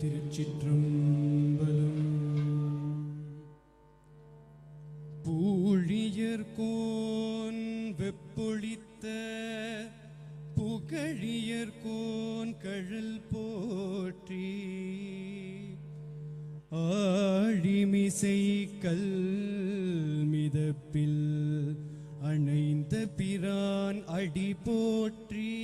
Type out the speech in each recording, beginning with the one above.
திருச்சிற்றம்பலம். பூழியர்கோன் வெப்பொழித்த புகழியர்கோன் கழல் போற்றி. ஆழிமிசை கல் மிதப்பில் அணைந்த பிரான் அடி போற்றி.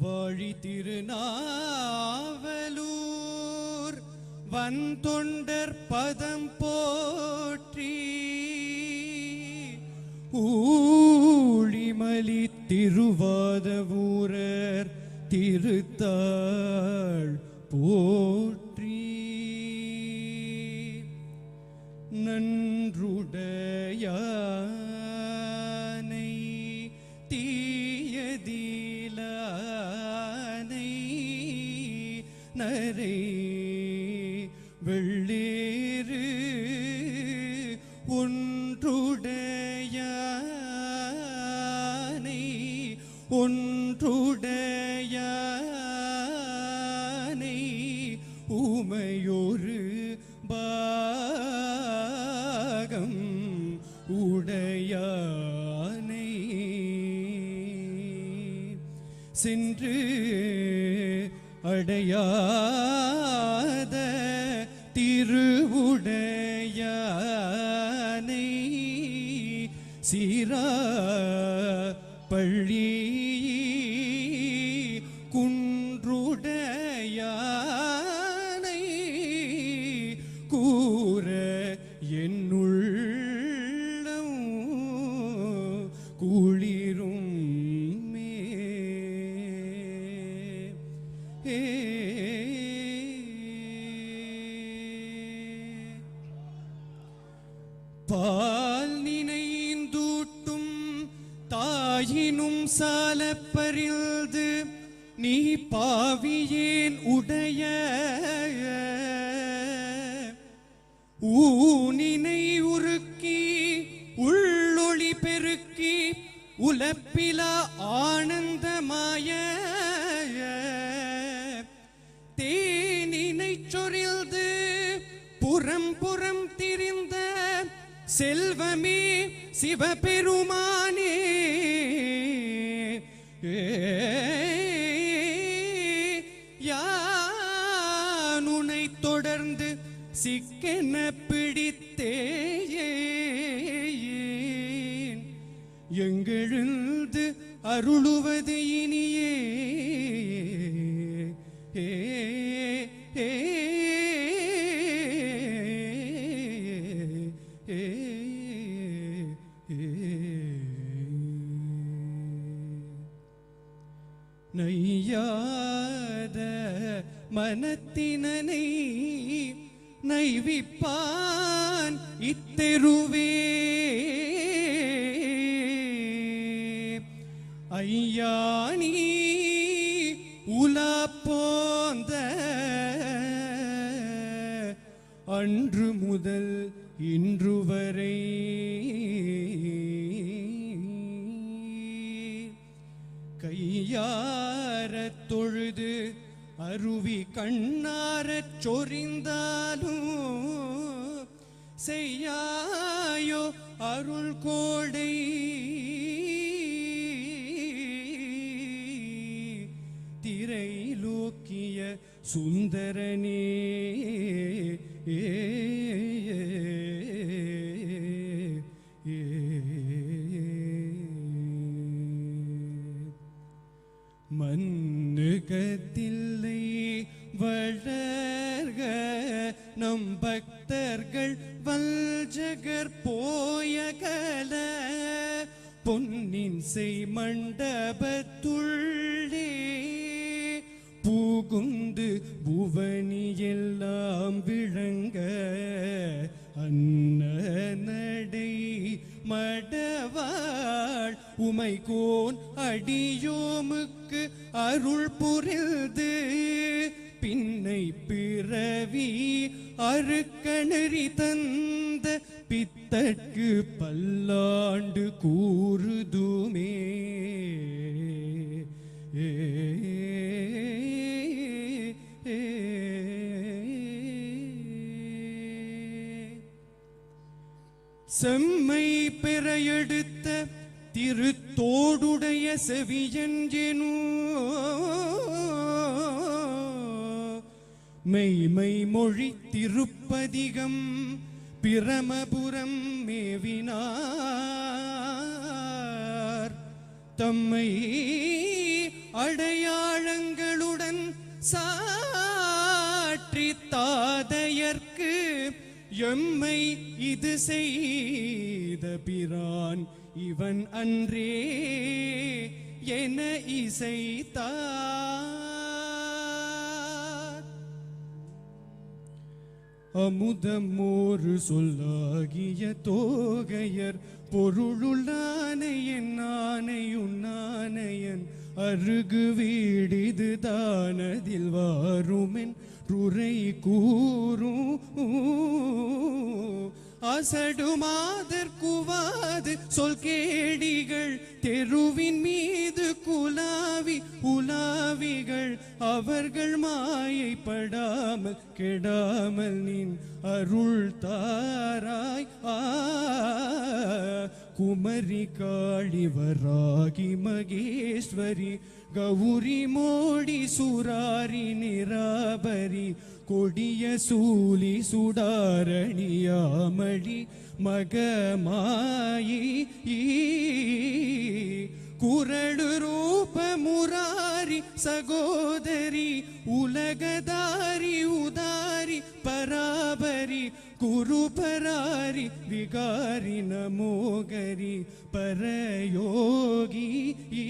வழி திருநாவலூர் வந்தொண்டர் பதம் போற்றி ஊழிமலி திருவ நரை வெள்ளேறு ஒன்றுடையானை ஒன்றுடையானை உமையொரு பாகம் உடையானை. சென்று அடையாத திருவுடையானை சீரா பள்ளி பால் நினைந்தூட்டும் தாயினும் சால நீ பாவியேன் உடைய ஊனினை உருக்கி உள்ளொளி பெருக்கி உலப்பிலா ஆனந்தமாய செல்வமே சிவபெருமானே. யானுனை தொடர்ந்து சிக்கென பிடித்தேன் எங்கெழுந்து அருளுவது நைவிப்பான் இத்தெருவே ஐயானி உலா போந்த அன்று முதல் இன்று வரை கையாரத் தொழுது அருவி கண்ணாரச் சொரிந்தாலும் செய்யாயோ அருள் கோடை. திரை லோக்கிய சுந்தரனே. ஏ, பக்தர்கள் வல்ஜகர் போயகல பொன்னின் செய் மண்டபத்துள்ளே பூகுந்து புவனி எல்லாம் விளங்க அன்ன நடை மடவாள் உமைகோன் அடியோமுக்கு அருள் புரிந்து பின்னை பிறவி அருக்கணறி தந்த பித்தற்கு பல்லாண்டு கூறுதுமே. செம்மை பெற எடுத்த திருத்தோடுடைய செவியஞ்செனும் மெய்மை மொழி திருப்பதிகம் பிரமபுரம் மேவினார் தம்மை அடையாளங்களுடன் சாற்றி தாதையர்க்கு எம்மை இது செய்த பிரான் இவன் அன்றே என இசைத்தார். அமுதமோரு சொல்லாகிய தோகையர் பொருளுள்ளானை என் ஆனையுண்ணானையன் அருகு வீடிது தானதில் வாருமென் ருரை கூறும் அசடுமாதர் குவாது சொல் கேடிகள் தெருவின் மீது குலாவி உலாவிகள் அவர்கள் மாயைப்படாமல் கெடாமல் நின் அருள் தாராய் ஆ. குமரி காளிவராகி மகேஸ்வரி கௌரி மோடி சுராரி நிராபரி കൊടിയ സൂലി സുടാരണിയാമഴി മകമായി. കുരടു രൂപമുരാരി സഹോദരി ഉലകദാരി ഉദാരി പരാപരി കുറുപരാരി വികാരി നമോകരി പരയോഗി. ഈ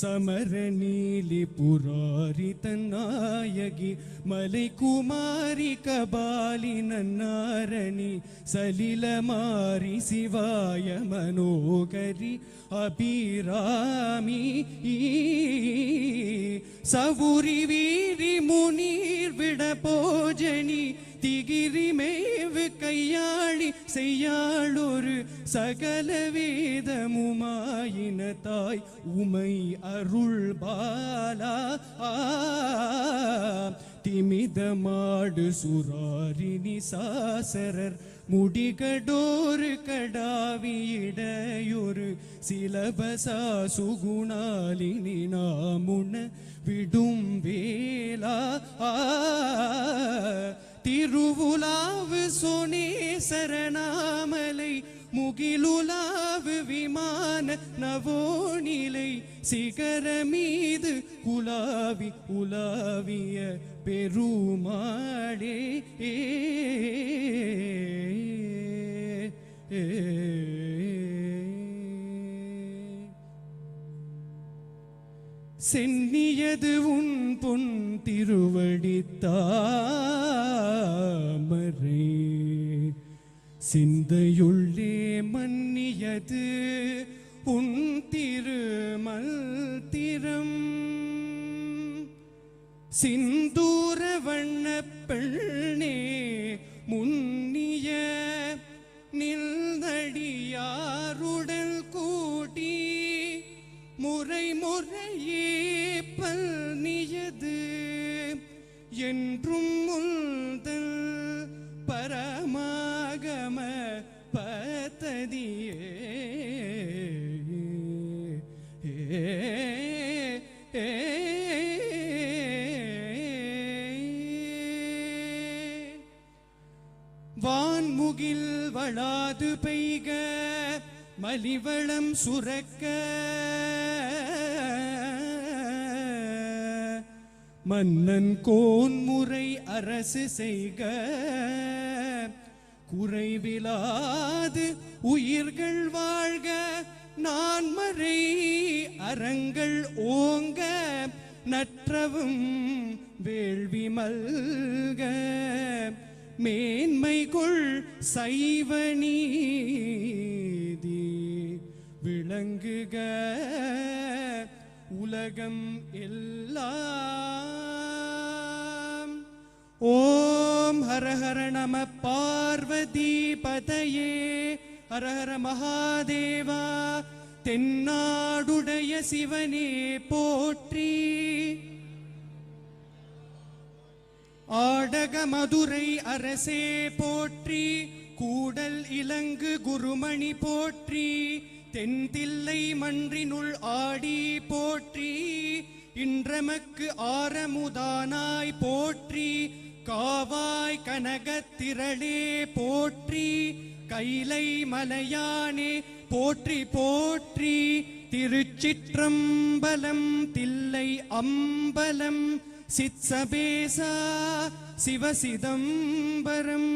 சமர நீலி புராரி தன்னாயகி மலை குமாரி கபாலி நன்னாரணி சலில மாரி சிவாய மனோகரி அபிராமி. சவுரி வீரி முனீர் கையாளி செய்யாளொரு சகல வேதமுமாயின தாய் உமை அருள் பாலா. ஆ, திமிதமாடு சுராரினி சாசரர் முடிகடோரு கடாவியிடையொரு சிலபசா சுகுணாலினி நாமுன விடும் வேலா ஆ, திருவுலாவு சுனேசரநாமலை முகிலுலாவு விமான நவோனிலை சிகர மீது குலாவி உலாவிய பெருமாளே. சென்னியது உன் பொன் திருவடி சிந்தையுள்ளே மன்னியது உன் திருமல் திறம். சிந்தூர வண்ண பெண்ணே முன்னிய நில்தடியாருடல் கூடி முறை முறையே பல்னியது என்றும் மழாது பெய்க மலிவளம் சுரக்க. மன்னன் கோன் முறை அரசு செய்க குறைவிலாது உயிர்கள் வாழ்க. நான் மறை அறங்கள் ஓங்க நற்றவும் வேள்வி மல்க. மேன்மைக்குள் சைவ நீதி விளங்குக. உலகம் எல்லாம். ஓம் ஹரஹர நம பார்வதி பதையே ஹரஹர மகாதேவா தென்னாடுடைய சிவனே போற்றி. ஆடக மதுரை அரசே போற்றி கூடல் இலங்கு குருமணி போற்றி தென்தில்லை மன்றினுள் ஆடி போற்றி இன்றமக்கு ஆரமுதானாய் போற்றி காவாய் கனகத்திரளே போற்றி கைலை மலையானே போற்றி போற்றி திருச்சிற்றம்பலம் தில்லை அம்பலம் சித்சபேசா சிவசிதம்பரம்.